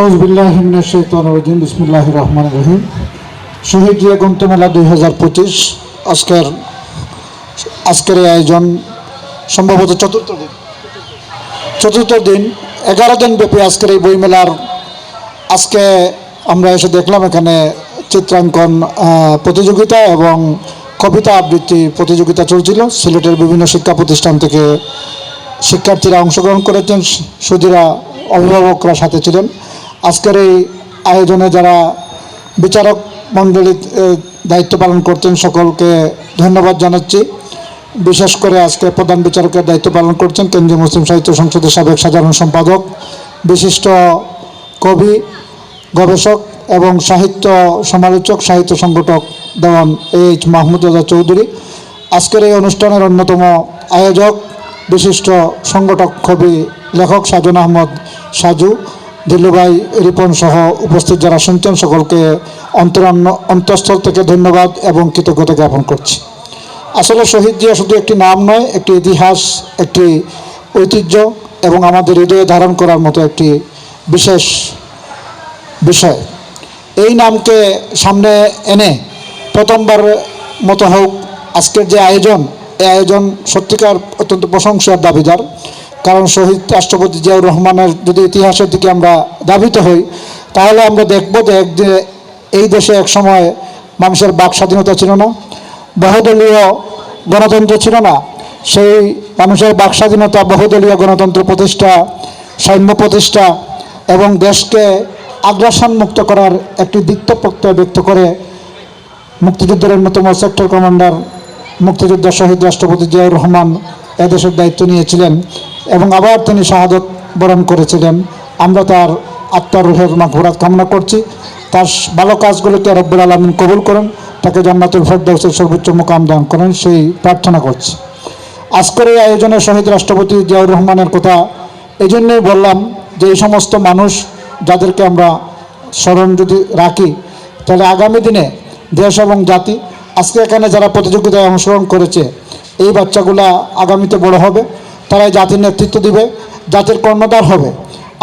আউজবিল্লাহিমিনাশাইতানিম বিসমিল্লাহ রহমান রহিম। শহীদ জিয়া গ্রন্থমেলা দুই হাজার পঁচিশ, আজকের আজকের আয়োজন সম্ভবত চতুর্থ দিন। চতুর্থ দিন, এগারো দিন ব্যাপী আজকের এই বইমেলার আজকে আমরা এসে দেখলাম এখানে চিত্রাঙ্কন প্রতিযোগিতা এবং কবিতা আবৃত্তি প্রতিযোগিতা চলছিল। সিলেটের বিভিন্ন শিক্ষা প্রতিষ্ঠান থেকে শিক্ষার্থীরা অংশগ্রহণ করেছেন। সুদীরা অভিভাবকরা সাথে ছিলেন। আজকের এই আয়োজনে যারা বিচারক মণ্ডলী দায়িত্ব পালন করছেন সকলকে ধন্যবাদ জানাচ্ছি। বিশেষ করে আজকে প্রধান বিচারকের দায়িত্ব পালন করছেন কেন্দ্রীয় মুসলিম সাহিত্য সংসদের সাবেক সাধারণ সম্পাদক, বিশিষ্ট কবি, গবেষক এবং সাহিত্য সমালোচক, সাহিত্য সংগঠক দেওয়ান এইচ মাহমুদ রাজা চৌধুরী। আজকের এই অনুষ্ঠানের অন্যতম আয়োজক বিশিষ্ট সংগঠক, কবি, লেখক সাজন আহমদ সাজু। দিল্লুভাই রিপন সহ উপস্থিত যারা শুনছেন সকলকে অন্তরান্ন, অন্তঃস্থল থেকে ধন্যবাদ এবং কৃতজ্ঞতা জ্ঞাপন করছি। আসলে শহীদ জিয়া শুধু একটি নাম নয়, একটি ইতিহাস, একটি ঐতিহ্য এবং আমাদের হৃদয়ে ধারণ করার মতো একটি বিশেষ বিষয়। এই নামকে সামনে এনে প্রথমবার মতো হোক আজকের যে আয়োজন, এই আয়োজন সত্যিকার অত্যন্ত প্রশংসার দাবিদার। কারণ শহীদ রাষ্ট্রপতি জিয়াউর রহমানের যদি ইতিহাসের দিকে আমরা দাবিত হই, তাহলে আমরা দেখব যে এক যে এই দেশে এক সময় মানুষের বাক স্বাধীনতা ছিল না, বহুদলীয় গণতন্ত্র ছিল না। সেই মানুষের বাক স্বাধীনতা, বহুদলীয় গণতন্ত্র প্রতিষ্ঠা, সৈন্য প্রতিষ্ঠা এবং দেশকে আগ্রাসন মুক্ত করার একটি প্রত্যয় ব্যক্ত করে মুক্তিযুদ্ধের অন্যতম সেক্টর কমান্ডার মুক্তিযোদ্ধা শহীদ রাষ্ট্রপতি জিয়াউর রহমান এদেশের দায়িত্ব নিয়েছিলেন। এবং আবার তিনি শাহাদত বরণ করেছিলেন। আমরা তার আত্মার রুহের মাঘুরাত কামনা করছি। তার ভালো কাজগুলোকে রব্বুল আলমিন কবুল করেন, তাকে জান্নাতুল ফেরদৌসের সর্বোচ্চ মোকাম দান করেন, সেই প্রার্থনা করছি। আজকের এই আয়োজনে শহীদ রাষ্ট্রপতি জিয়াউর রহমানের কথা এই জন্যই বললাম যে এই সমস্ত মানুষ যাদেরকে আমরা স্মরণ যদি রাখি, তাহলে আগামী দিনে দেশ এবং জাতি, আজকে এখানে যারা প্রতিযোগিতায় অংশগ্রহণ করেছে, এই বাচ্চাগুলা আগামীতে বড় হবে। তারাই জাতির নেতৃত্ব দিবে, জাতির কর্ণধার হবে।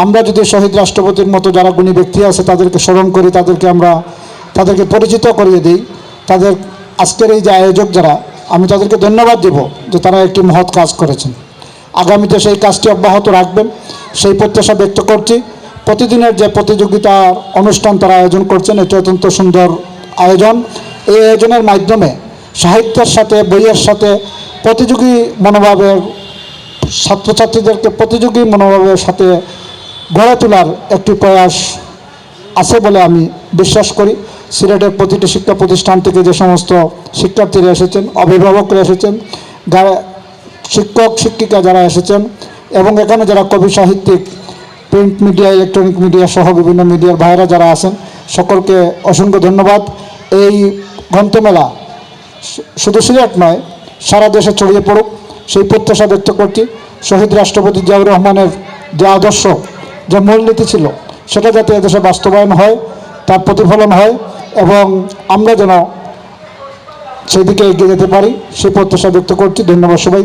আমরা যদি শহীদ রাষ্ট্রপতির মতো যারা গুণী ব্যক্তি আছে, তাদেরকে স্মরণ করি, তাদেরকে আমরা, তাদেরকে পরিচিত করিয়ে দিই। তাদের আজকের এই যে আয়োজক যারা, আমি তাদেরকে ধন্যবাদ দেব যে তারা একটি মহৎ কাজ করেছেন। আগামীতে সেই কাজটি অব্যাহত রাখবেন। সেই প্রত্যাশা ব্যক্ত করছি। প্রতিদিনের যে প্রতিযোগিতার অনুষ্ঠান তারা আয়োজন করছেন, এটি অত্যন্ত সুন্দর আয়োজন। এই আয়োজনের মাধ্যমে সাহিত্যের সাথে, বইয়ের সাথে প্রতিযোগী মনোভাবের ছাত্রছাত্রীদেরকে প্রতিযোগী মনোভাবের সাথে গড়ে তোলার একটি প্রয়াস আছে বলে আমি বিশ্বাস করি। সিলেটের প্রতিটি শিক্ষা প্রতিষ্ঠান থেকে যে সমস্ত শিক্ষার্থীরা এসেছেন, অভিভাবকরা এসেছেন, যারা শিক্ষক, শিক্ষিকা যারা এসেছেন এবং এখানে যারা কবি, সাহিত্যিক, প্রিন্ট মিডিয়া, ইলেকট্রনিক মিডিয়া সহ বিভিন্ন মিডিয়ার ভাইরা যারা আছেন, সকলকে অসংখ্য ধন্যবাদ। এই গ্রন্থমেলা শুধু সিলেট নয়, সারা দেশে ছড়িয়ে পড়ুক। সেই প্রত্যাশা ব্যক্ত করছি। শহীদ রাষ্ট্রপতি জিয়াউর রহমানের যে আদর্শ, যে মূলনীতি ছিল, সেটা যাতে এদেশে বাস্তবায়ন হয়, তার প্রতিফলন হয় এবং আমরা যেন সেদিকে এগিয়ে যেতে পারি, সেই প্রত্যাশা ব্যক্ত করছি। ধন্যবাদ সবাই